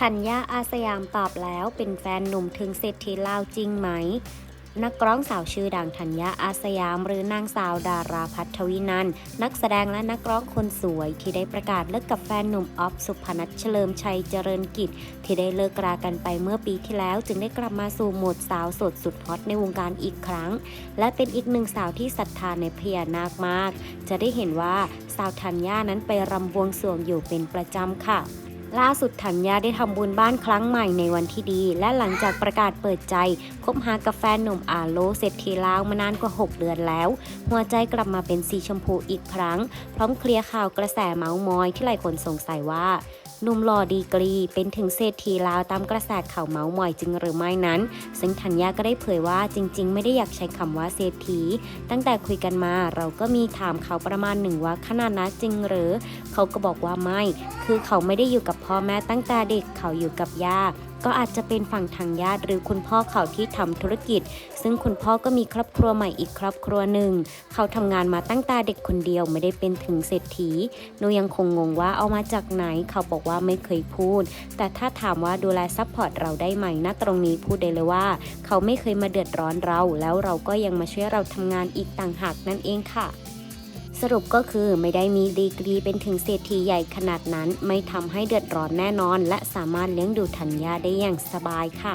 ธัญญาอาสยามตอบแล้วเป็นแฟนหนุ่มถึงเศรษฐีลาวจริงไหม นักร้องสาวชื่อดังธัญญาอาสยาม หรือนางสาวดาราพัทวินันท์นักแสดงและนักร้องคนสวยที่ได้ประกาศเลิกกับแฟนหนุ่มออฟสุพนัทเฉลิมชัยเจริญกิจ ที่ได้เลิกรากันไปเมื่อปีที่แล้ว จึงได้กลับมาสู่โหมดสาวสดสุดฮอตในวงการอีกครั้ง และเป็นอีกหนึ่งสาวที่ศรัทธาในพญานาคมาก จะได้เห็นว่าสาวธัญญานั้นไปรำบวงสรวงอยู่เป็นประจำค่ะ ล่าสุดธัญญาได้ทำบุญบ้านครั้งใหม่ในวันที่ดี และหลังจากประกาศเปิดใจ คบหากับแฟนหนุ่มอาโลเศรษฐีลาวมานานกว่า 6 เดือนแล้ว หัวใจกลับมาเป็นสีชมพูอีกครั้ง พร้อมเคลียร์ข่าวกระแสเมาส์มอยที่หลายคนสงสัยว่า หนุ่มหล่อดีกรีเป็นถึงเศรษฐีลาวตามกระแสข่าวเมาส์มอยจริงหรือไม่นั้น ซึ่งธัญญาก็ได้เผยว่าจริง ๆ ไม่ได้อยากใช้คำว่าเศรษฐี ตั้งแต่คุยกันมาเราก็มีถามเขาประมาณหนึ่งว่าขนาดนั้นจริงหรือ เขาก็บอกว่าไม่ คือเขาไม่ได้อยู่กับพ่อแม่ตั้งแต่เด็กเขาอยู่กับย่า ก็อาจจะเป็นฝั่งทางญาติหรือคุณพ่อเขาที่ทำธุรกิจ ซึ่งคุณพ่อก็มีครอบครัวใหม่อีกครอบครัวหนึ่ง เขาทำงานมาตั้งแต่เด็กคนเดียวไม่ได้เป็นถึงเศรษฐีหนูยังคงงงว่าเอามาจากไหนเขาบอกว่าไม่เคยพูด แต่ถ้าถามว่าดูแลซัพพอร์ตเราได้ไหมณตรงนี้พูดได้เลยว่า เขาไม่เคยมาเดือดร้อนเรา แล้วเราก็ยังมาช่วยเราทำงานอีกต่างหากนั่นเองค่ะ รุปก็คือไม่ได้มีดีกรีเป็นถึงเศรษฐีใหญ่ขนาดนั้น ไม่ทำให้เดือดร้อนแน่นอน และสามารถเลี้ยงดูธัญญาได้อย่างสบายค่ะ